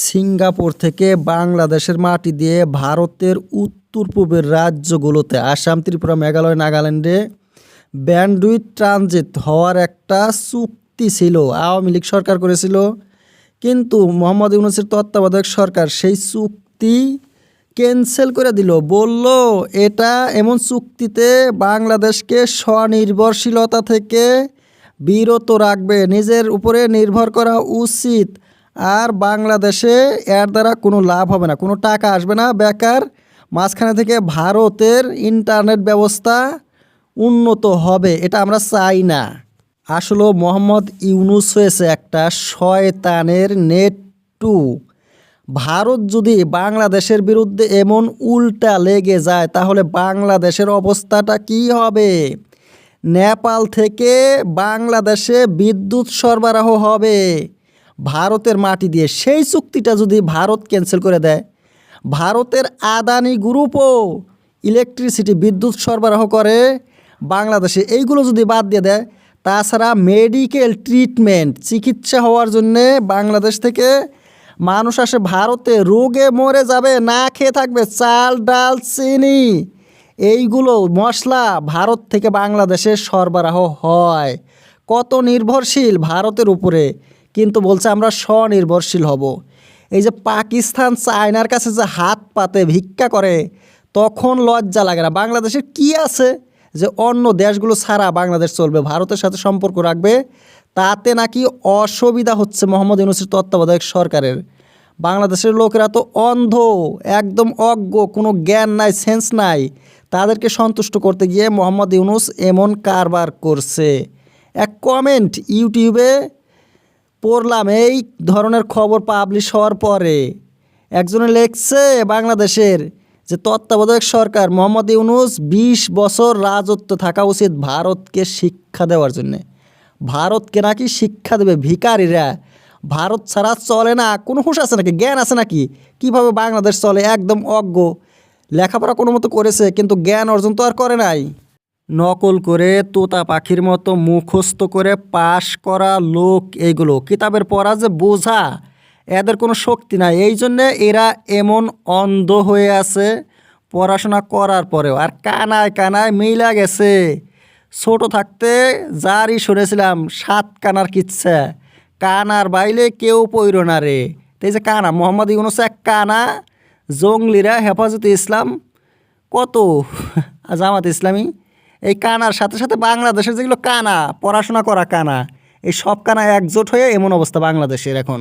Singapore থেকে বাংলাদেশের মাটি দিয়ে ভারতের উত্তর পূবের রাজ্যগুলোতে আসাম, ত্রিপুরা, মেঘালয়, নাগাল্যান্ডে ব্যান্ডউইথ ট্রানজিট হওয়ার একটা চুক্তি ছিল। আওয়ামী লীগ সরকার করেছিল, কিন্তু মোহাম্মদ ইউনুসের তত্ত্বাবধায়ক সরকার সেই চুক্তি ক্যান্সেল করে দিল। বলল, এটা এমন চুক্তিতে বাংলাদেশকে স্বনির্ভরশীলতা থেকে বিরত রাখবে। নিজের উপরে নির্ভর করা উচিত। আর বাংলাদেশে এর দ্বারা কোনো লাভ হবে না, কোনো টাকা আসবে না। বেকার, মাঝখানে থেকে ভারতের ইন্টারনেট ব্যবস্থা উন্নত হবে, এটা আমরা চাই না। আসলে মোহাম্মদ ইউনুস হয়েছে একটা শয়তানের নেট টু। ভারত যদি বাংলাদেশের বিরুদ্ধে এমন উল্টা লেগে যায়, তাহলে বাংলাদেশের অবস্থাটা কি হবে? নেপাল থেকে বাংলাদেশে বিদ্যুৎ সরবরাহ হবে। ভারতের মাটি দিয়ে। সেই চুক্তিটা যদি ভারত ক্যান্সেল করে দেয়, ভারতের আদানি গ্রুপও ইলেকট্রিসিটি বিদ্যুৎ সরবরাহ করে বাংলাদেশে। এইগুলো যদি বাদ দিয়ে দেয়, তাছাড়া মেডিকেল ট্রিটমেন্ট চিকিৎসা হওয়ার জন্যে বাংলাদেশ থেকে মানুষ আসে ভারতে। রোগে মরে যাবে, না খেয়ে থাকবে, চাল, ডাল, চিনি, এইগুলো মশলা ভারত থেকে বাংলাদেশে সরবরাহ হয়। কত নির্ভরশীল ভারতের উপরে। কিন্তু বলছে, আমরা স্বনির্ভরশীল হব। এই যে পাকিস্তান চায়নার কাছে যে হাত পাতে, ভিক্ষা করে, তখন লজ্জা লাগে না। বাংলাদেশের কি আছে যে অন্য দেশগুলো ছাড়া বাংলাদেশ চলবে? ভারতের সাথে সম্পর্ক রাখবে, তাতে নাকি অসুবিধা হচ্ছে মোহাম্মদ ইউনুসের তত্ত্বাবধায়ক সরকারের। বাংলাদেশের লোকেরা তো অন্ধ, একদম অজ্ঞ, কোনো জ্ঞান নাই, সেন্স নাই। তাদেরকে সন্তুষ্ট করতে গিয়ে মোহাম্মদ ইউনুস এমন কারবার করছে। এক কমেন্ট ইউটিউবে পড়লাম এই ধরনের খবর পাবলিশ হওয়ার পরে। একজনে লেখছে, বাংলাদেশের যে তত্ত্বাবধায়ক সরকার মোহাম্মদ ইউনুস বিশ বছর রাজত্ব থাকা উচিত ভারতকে শিক্ষা দেওয়ার জন্যে। ভারতকে নাকি শিক্ষা দেবে ভিকারিরা। ভারত ছাড়া চলে না। কোনো হুঁশ আছে নাকি? জ্ঞান আছে নাকি? কীভাবে বাংলাদেশ চলে? একদম অজ্ঞ। লেখাপড়া কোনো মতো করেছে, কিন্তু জ্ঞান অর্জন তো আর করে নাই। নকল করে তোতা পাখির মতো মুখস্থ করে পাশ করা লোক এইগুলো কিতাবের পড়া যে বোঝা, এদের কোনো শক্তি নাই। এই জন্যে এরা এমন অন্ধ হয়ে আছে পড়াশোনা করার পরেও। আর কানায় কানায় মিলা গেছে। ছোট থাকতে যারই শুনেছিলাম, সাত কানার কিচ্ছা। কানার বাইলে কেউ পইর না রে। তো এই যে কানা, মোহাম্মদ ইউনুস এক কানা, জঙ্গলিরা হেফাজতে ইসলাম কত? জামাত ইসলামী এই কানার সাথে সাথে বাংলাদেশের যেগুলো কানা, পড়াশোনা করা কানা, এই সব কানা একজোট হয়ে এমন অবস্থা বাংলাদেশের এখন।